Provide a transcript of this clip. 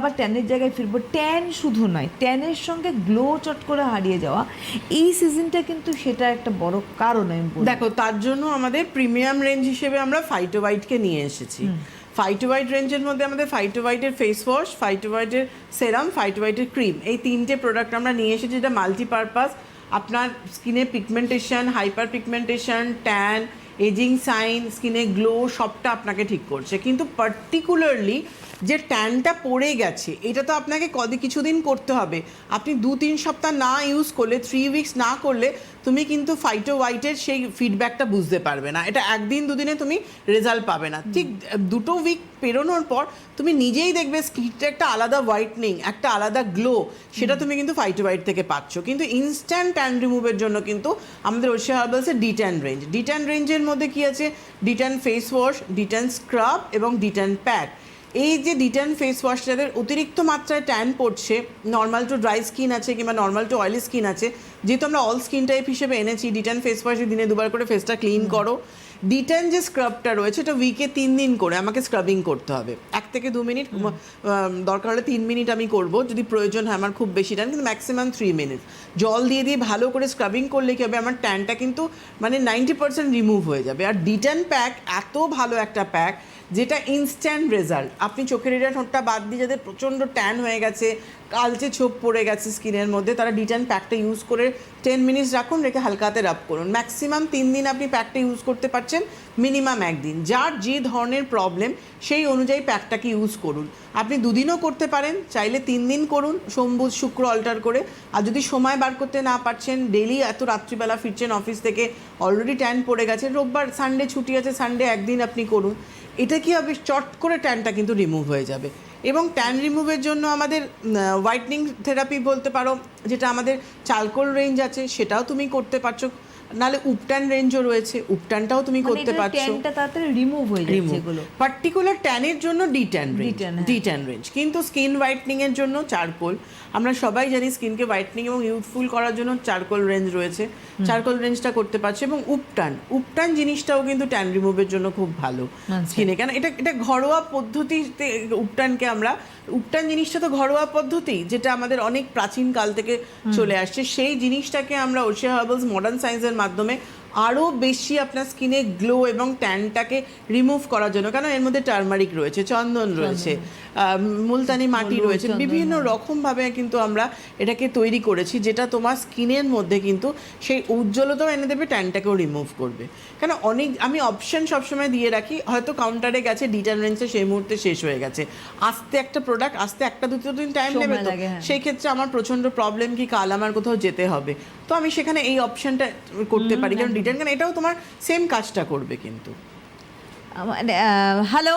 আবার ট্যানের জায়গায় ফিরবো। ট্যান শুধু নয় ট্যানের সঙ্গে গ্লো চট করে হারিয়ে যাওয়া এই সিজনটা কিন্তু সেটা একটা বড় কারণ আমি। দেখো তার জন্য আমাদের প্রিমিয়াম রেঞ্জ হিসেবে আমরা ফাইটোভাইটকে নিয়ে এসেছি। ফাইটোভাইট রেঞ্জের মধ্যে আমাদের ফাইটোভাইটের ফেস ওয়াশ ফাইটোভাইটের সেরাম ফাইটোভাইটের ক্রিম এই তিনটে প্রোডাক্ট আমরা নিয়ে এসেছি। যেটা মাল্টিপারপাস আপনার স্কিনে pigmentation hyper pigmentation tan aging sign স্কিনে গ্লো সবটা আপনাকে ঠিক করছে। কিন্তু পার্টিকুলারলি যে ট্যানটা পড়ে গেছে এটা তো আপনাকে কদি কিছুদিন করতে হবে। আপনি দু তিন সপ্তাহ না ইউজ করলে থ্রি উইকস না করলে তুমি কিন্তু ফাইটো হোয়াইটের সেই ফিডব্যাকটা বুঝতে পারবে না। এটা একদিন দুদিনে তুমি রেজাল্ট পাবে না। ঠিক দুটো উইক পেরোনোর পর তুমি নিজেই দেখবে স্কিনটা একটা আলাদা হোয়াইটনিং একটা আলাদা গ্লো সেটা তুমি কিন্তু ফাইটো হোয়াইট থেকে পাচ্ছ। কিন্তু ইনস্ট্যান্ট ট্যান রিমুভের জন্য কিন্তু আমাদের ওশিয়া হার্বালসের ডিট্যান রেঞ্জ ডিট্যান রেঞ্জের মধ্যে কী আছে? Detan face wash detan scrub এবং ডিট্যান প্যাক এই যে ডিটার্ন ফেস ওয়াশ যাদের অতিরিক্ত মাত্রায় ট্যান পড়ছে নর্মাল টু ড্রাই স্কিন আছে কিংবা নর্মাল টু অয়েলি স্কিন আছে যেহেতু আমরা অল স্কিন টাইপ হিসেবে এনেছি ডিটার্ন ফেস ওয়াশে দিনে দুবার করে ফেসটা ক্লিন করো ডিটার্ন যে স্ক্রাবটা রয়েছে এটা উইকে তিন দিন করে আমাকে স্ক্রাবিং করতে হবে। এক থেকে দু মিনিট দরকার হলে তিন মিনিট আমি করব যদি প্রয়োজন হয় আমার খুব বেশি টান কিন্তু ম্যাক্সিমাম থ্রি মিনিট জল দিয়ে দিয়ে ভালো করে স্ক্রাবিং করলে কি হবে আমার ট্যানটা কিন্তু মানে নাইনটি পার্সেন্ট রিমুভ হয়ে যাবে। আর ডিটার্ন প্যাক এত ভালো একটা প্যাক যেটা ইনস্ট্যান্ট রেজাল্ট আপনি চোখের এরিয়া ঠোঁটটা বাদ দিয়ে যাদের প্রচণ্ড ট্যান হয়ে গেছে কালচে ছোপ পড়ে গেছে স্কিনের মধ্যে, তারা ডিটেন প্যাকটা ইউজ করে টেন মিনিটস রাখুন, রেখে হালকাতে রাব করুন। ম্যাক্সিমাম তিন দিন আপনি প্যাকটা ইউজ করতে পারছেন মিনিমাম একদিন। যার যে ধরনের প্রবলেম সেই অনুযায়ী প্যাকটাকে ইউজ করুন। আপনি দুদিনও করতে পারেন, চাইলে তিন দিন করুন, সোম, বুধ, শুক্র অল্টার করে। আর যদি সময় বার করতে না পারছেন ডেলি এত রাত্রিবেলা ফিরছেন অফিস থেকে অলরেডি ট্যান পড়ে গেছে, রোববার সানডে ছুটি আছে সানডে একদিন আপনি করুন। এটা কি হবে? চট করে ট্যানটা কিন্তু রিমুভ হয়ে যাবে। এবং ট্যান রিমুভের জন্য আমাদের হোয়াইটনিং থেরাপি বলতে পারো, যেটা আমাদের চালকোল রেঞ্জ আছে, সেটাও তুমি করতে পারছ। নালে উপটান রেঞ্জও রয়েছে উপটানটাও তুমি মানে করতে পারছ। ট্যানটা তাড়াতাড়ি রিমুভ হয়ে যাচ্ছে এগুলো। পার্টিকুলার ট্যানের জন্য ডি ট্যান রেঞ্জ D10, হ্যাঁ। ডি ট্যান রেঞ্জ কিন্তু স্কিন হোয়াইটনিং এর জন্য চারকোল আমরা সবাই জানি স্কিনকে হোয়াইটনিং এবং ইউথফুল করার জন্য চারকোল রেঞ্জ রয়েছে। চারকোল রেঞ্জটা করতে পারছে এবং উপটান। উপটান জিনিসটাও কিন্তু ট্যান রিমুভের জন্য খুব ভালো আচ্ছা। স্কিনে কেন এটা এটা ঘরোয়া পদ্ধতিতে উপটানকে আমরা উপটান জিনিসটা তো ঘরোয়া পদ্ধতি যেটা আমাদের অনেক প্রাচীন কাল থেকে চলে আসছে। সেই জিনিসটাকে আমরা ওশিয়া হার্বালস মডার্ন সায়েন্সের মাধ্যমে আরও বেশি আপনার স্কিনে গ্লো এবং ট্যানটাকে রিমুভ করার জন্য কারণ এর মধ্যে টার্মারিক রয়েছে চন্দন রয়েছে মুলতানি মাটি রয়েছে বিভিন্ন রকমভাবে কিন্তু আমরা এটাকে তৈরি করেছি যেটা তোমার স্কিনের মধ্যে কিন্তু সেই উজ্জ্বলতাও এনে দেবে ট্যানটাকেও রিমুভ করবে। কেন অনেক আমি অপশন সবসময় দিয়ে রাখি হয়তো কাউন্টারে গেছে ডিটারমেন্টসে সেই মুহূর্তে শেষ হয়ে গেছে। আসতে একটা প্রোডাক্ট আসতে একটা দুটো দিন টাইম নেবে তো হ্যাঁ। সেই ক্ষেত্রে আমার প্রচণ্ড প্রবলেম কি কাল আমার কোথাও যেতে হবে। তো আমি সেখানে এই অপশনটা করতে পারি কারণ রিটার্ন কেন? এটাও তোমার সেম কাজটা করবে কিন্তু। হ্যালো